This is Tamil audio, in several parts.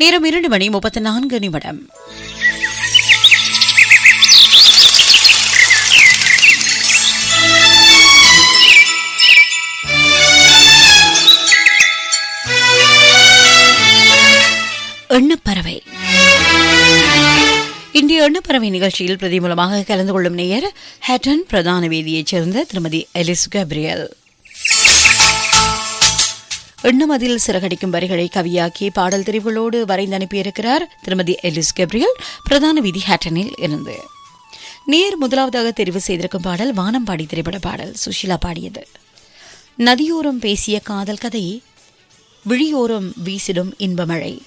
நேரம் இரண்டு மணி முப்பத்தி நான்கு நிமிடம். எண்ணப்பறவை. இந்திய எண்ணப்பறவை நிகழ்ச்சியில் பிரதி மூலமாக கலந்து கொள்ளும் நேயர் ஹேட்டன் பிரதான வேதியைச் சேர்ந்த திருமதி எலிஸ் கேப்ரியல். எண்ணமதில் சிறகடிக்கும் வரிகளை கவியாக்கி பாடல் தெரிவுகளோடு வரைந்து அனுப்பியிருக்கிறார் திருமதி எலிஸ் கெப்ரியல் பிரதான விதி ஹேட்டனில் இருந்து. நேர் முதலாவதாக தெரிவு செய்திருக்கும் பாடல் வானம்பாடி திரைப்பட பாடல் சுஷிலா பாடியது. நதியோரம் பேசிய காதல் கதை விழியோரம் வீசிடும் இன்பமழை.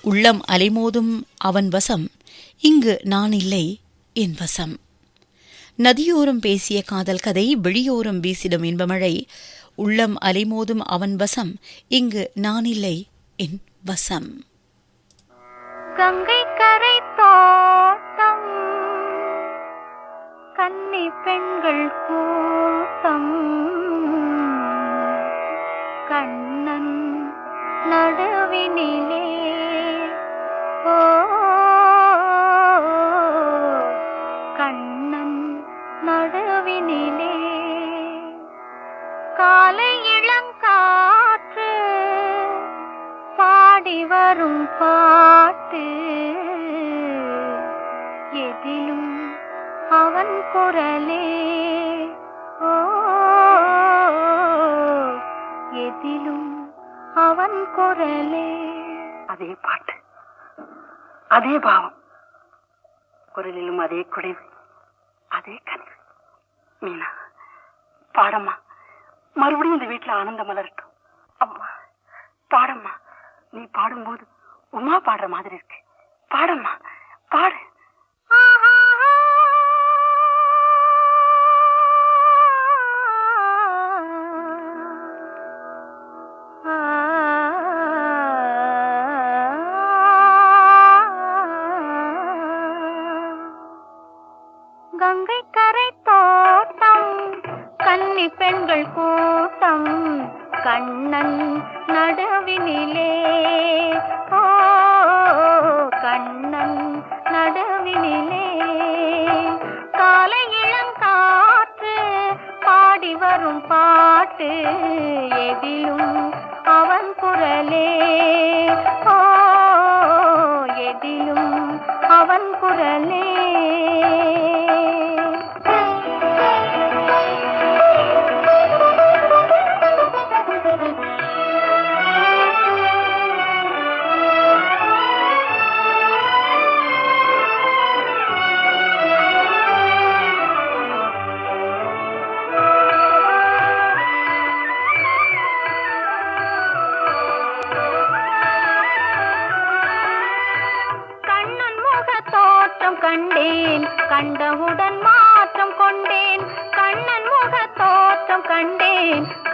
உள்ளம் அலைமோதும் அவன் வசம் இங்கு நான் இல்லை என் வசம். நதியோரம் பேசிய காதல் கதை விழியோரம் வீசிடும் இன்பமழை உள்ளம் அலைமோதும் அவன் வசம் இங்கு நானில்லை என் வசம். கங்கை கரை தோட்டம் கன்னி பெண்கள் கூட்டம் கண்ணன் நடுவினிலே ஓ அதே பாவம். குரலிலும் அதே குடைவு அதே கனவு. மீனா பாடம்மா மறுபடியும் இந்த வீட்டுல ஆனந்தம் மலரட்டும். அம்மா பாடம்மா நீ பாடும்போது உமா பாடுற மாதிரி இருக்கு. பாடம்மா பாடு. எதிலும் அவன் குரலே. ஓ எதிலும் அவன் குரலே.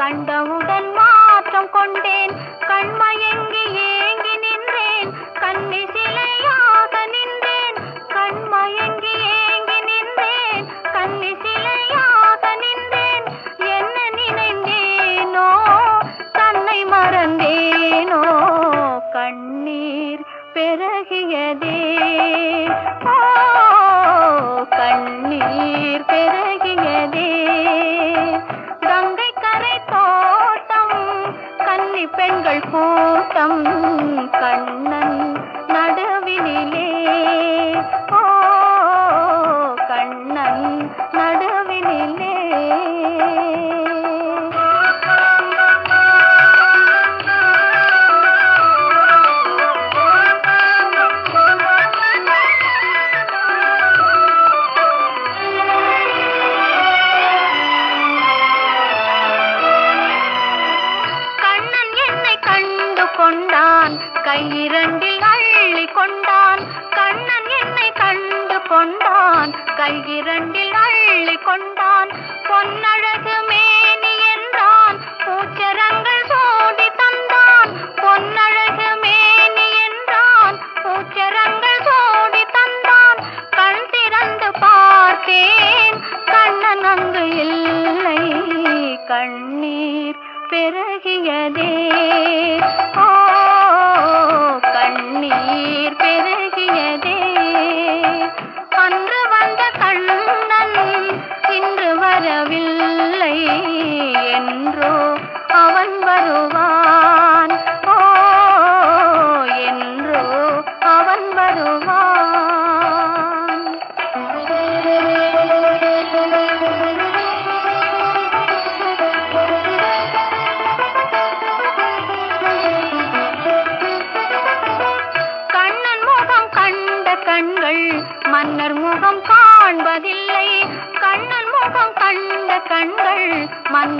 கண்டேன்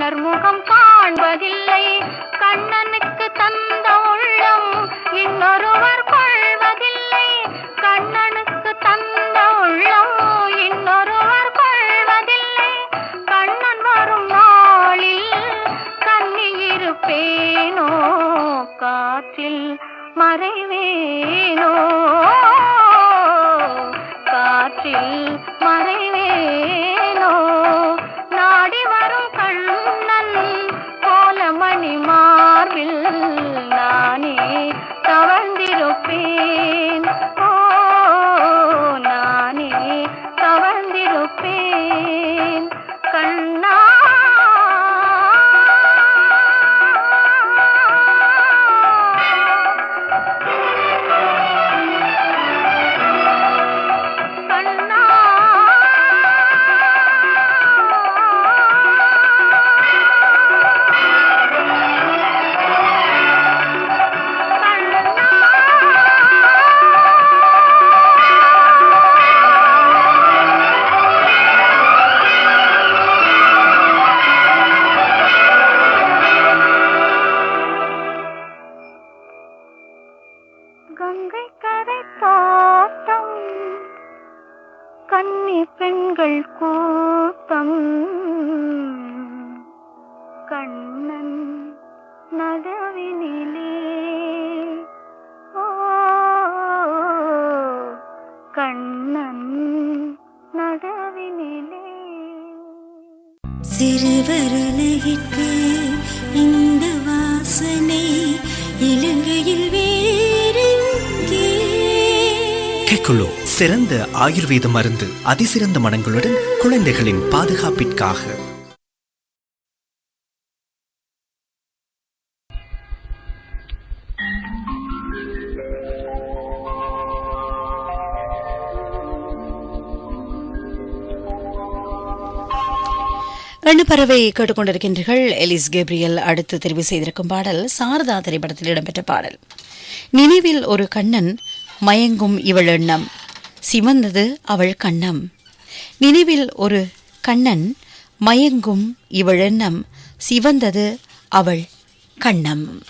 மன்னர் முகம் காண்பதில்லை. கண்ணனுக்கு தந்த உள்ளம் இன்னொருவர் கொள்வதில்லை. கண்ணனுக்கு தந்த உள்ளம் இன்னொருவர் கொள்வதில்லை. கண்ணன் வரும் நாளில் கண்ணியிருப்பேனோ? காற்றில் மறைவேனோ? காற்றில் இந்த வாசனை இலங்கையில் வேறெங்கே? கெக்குலோ சிறந்த ஆயுர்வேத மருந்து அதிசிறந்த மனங்களுடன் குழந்தைகளின் பாதுகாப்பிற்காக. எண்ணுப்பறவை கேட்டுக்கொண்டிருக்கின்றீர்கள். எலிஸ் கேப்ரியல் அடுத்து தெரிவு செய்திருக்கும் பாடல் சாரதா திரைப்படத்தில் இடம்பெற்ற பாடல். நினைவில் ஒரு கண்ணன் மயங்கும் இவள் எண்ணம். சிவந்தது அவள் கண்ணம். நினைவில் ஒரு கண்ணன் மயங்கும் இவள் எண்ணம். சிவந்தது அவள் கண்ணம்.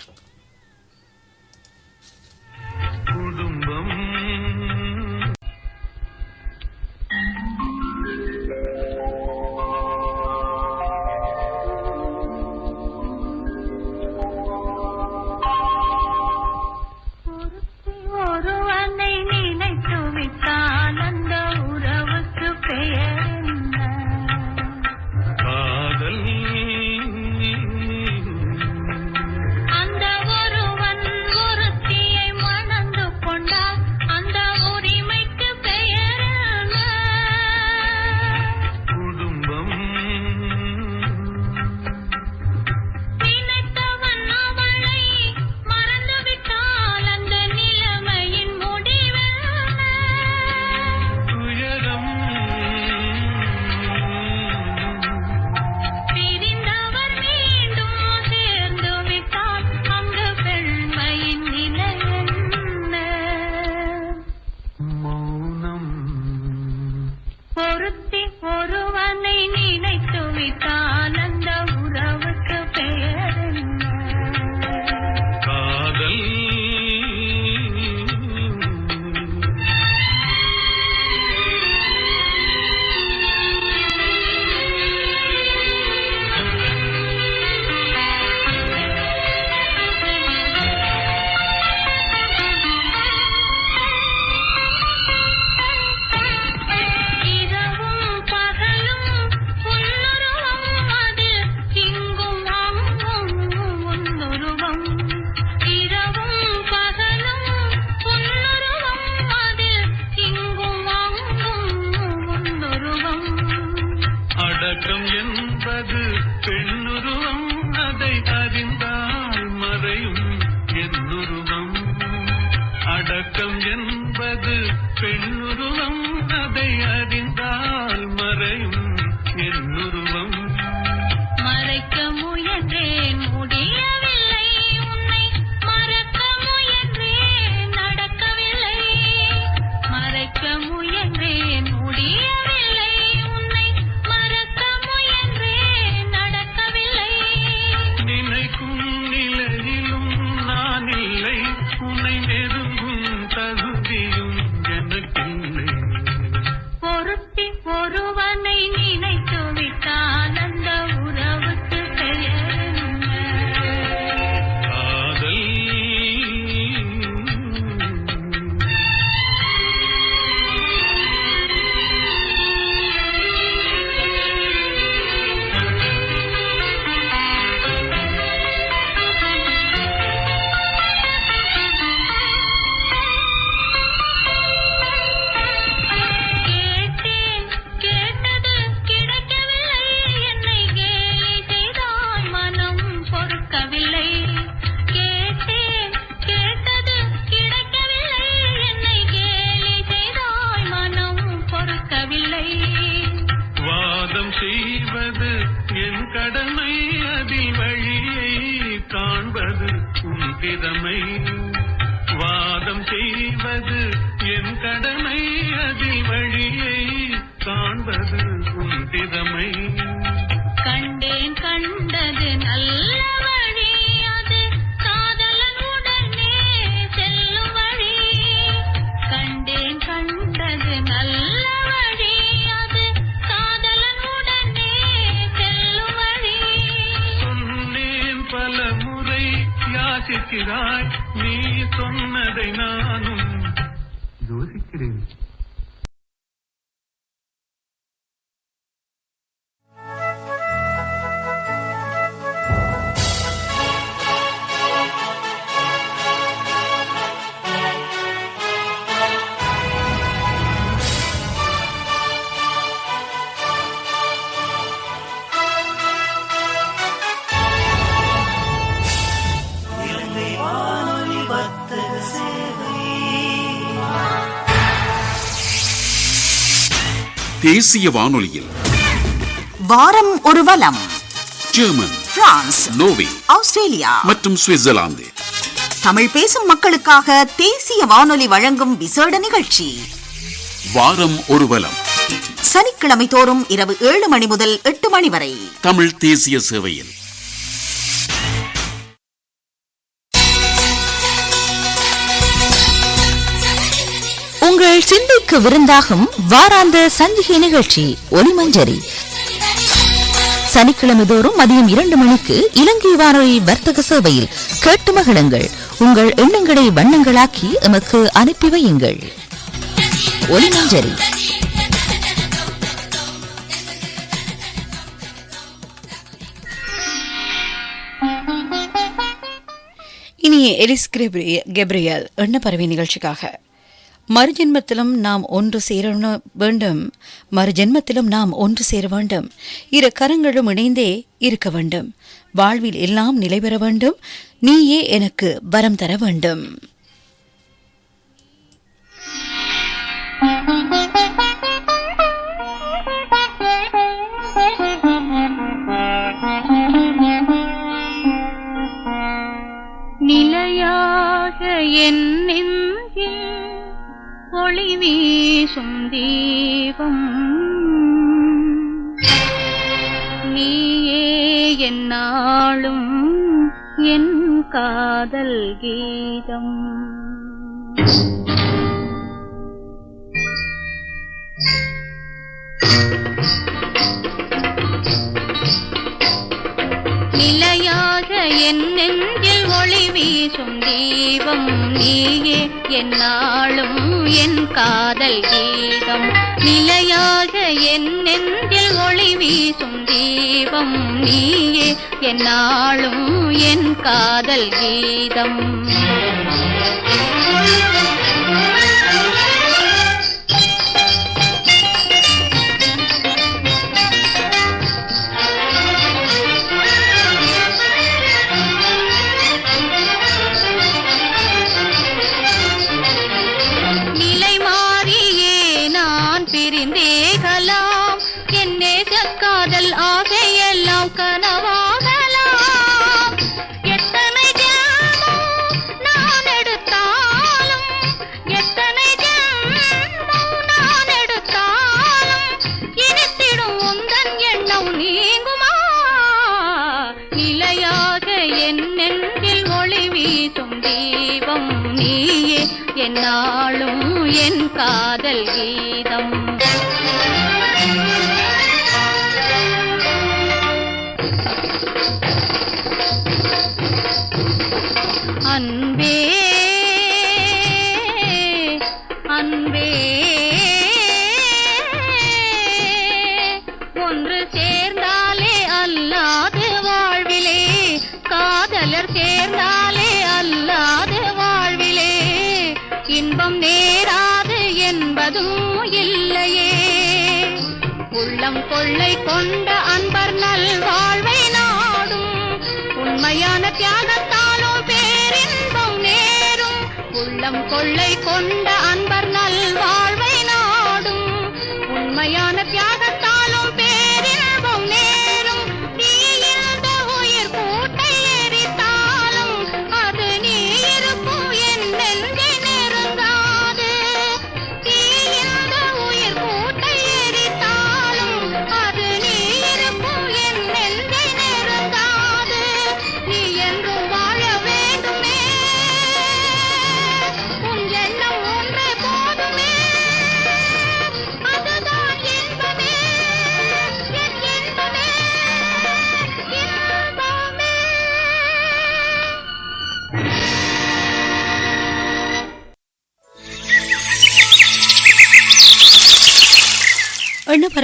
बदल உண்டிதமை வாதம் செய்வது என் கடமை. அதில் வழியை காண்பது உண்டிதமை கண்டேன் கண்டது நல்ல வழி அது காதலன் உடனே செல்லும் வழி. கண்டேன் கண்டது நல்ல வழி அது காதலன் உடனே செல்லும் வழி. சொன்னேன் பல முறை நீ சொன்னதை நானும் யோசிக்கிறேன். தேசிய வானொலியில். வாரம் ஒரு வலம் ஜெர்மன் பிரான்ஸ் நோவே ஆஸ்திரேலியா. மற்றும் சுவிட்சர்லாந்து. தமிழ் பேசும் மக்களுக்காக தேசிய வானொலி வழங்கும் விசேட நிகழ்ச்சி. வாரம் ஒரு வலம் சனிக்கிழமை தோறும் இரவு ஏழு மணி முதல் எட்டு மணி வரை. தமிழ் தேசிய சேவையில். உங்கள் சிந்தைக்கு விருந்தாகும் வாராந்த சஞ்சிகை நிகழ்ச்சி ஒளிமஞ்சரி. சனிக்கிழமை தோறும் மதியம் இரண்டு மணிக்கு இலங்கை வானொலி வர்த்தக சேவையில் கேட்டு மகிழுங்கள். உங்கள் எண்ணங்களை வண்ணங்களாக்கி எமக்கு அனுப்பி வையுங்கள். ஒளிமஞ்சரி. இனி எலிஸ் கெப்ரி- கெப்ரியல் எண்ண பறவை நிகழ்ச்சிக்காக. மறுஜென்மத்திலும் நாம் ஒன்று சேர வேண்டும். மறுஜென்மத்திலும் நாம் ஒன்று சேர வேண்டும். இரு கரங்களும் இணைந்தே இருக்க வேண்டும். வாழ்வில் எல்லாம் நிலை பெற வேண்டும். நீயே எனக்கு வரம் தர வேண்டும். நிலையாக என் நெஞ்சில் ஒளி வீசும் தீபம். நீயே என்னாலும் என் காதல் கீதம். நிலையா என் நெஞ்சில் ஒளி வீசும் தீபம் நீயே என்னாலும் என் காதல் கீதம். நிலையாக என் நெஞ்சில் ஒளி வீசும் தீபம் நீயே என்னாலும் என் காதல் கீதம். என் காதல் கீதம் இல்லையே. உள்ளம் கொள்ளை கொண்ட அன்பர் நல் வாழ்வை நாடும். உண்மையான தியாகத்தாலும் பேரின்பம் நேரும். உள்ளம் கொள்ளை கொண்ட அன்பர்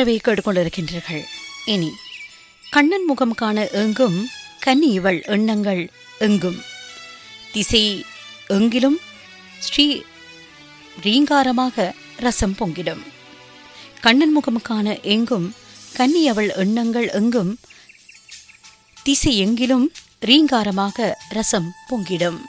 உணர்வை கேட்டுக்கொண்டிருக்கின்றீர்கள் இனி கண்ணன் முகம் காண எங்கும் கன்னி இவள் எண்ணங்கள் எங்கும். திசை எங்கிலும் ஸ்ரீ ரீங்காரமாக ரசம் பொங்கிடும். கண்ணன் முகம் காண எங்கும் கன்னி அவள் எண்ணங்கள் எங்கும் திசை எங்கிலும் ரீங்காரமாக ரசம் பொங்கிடும்.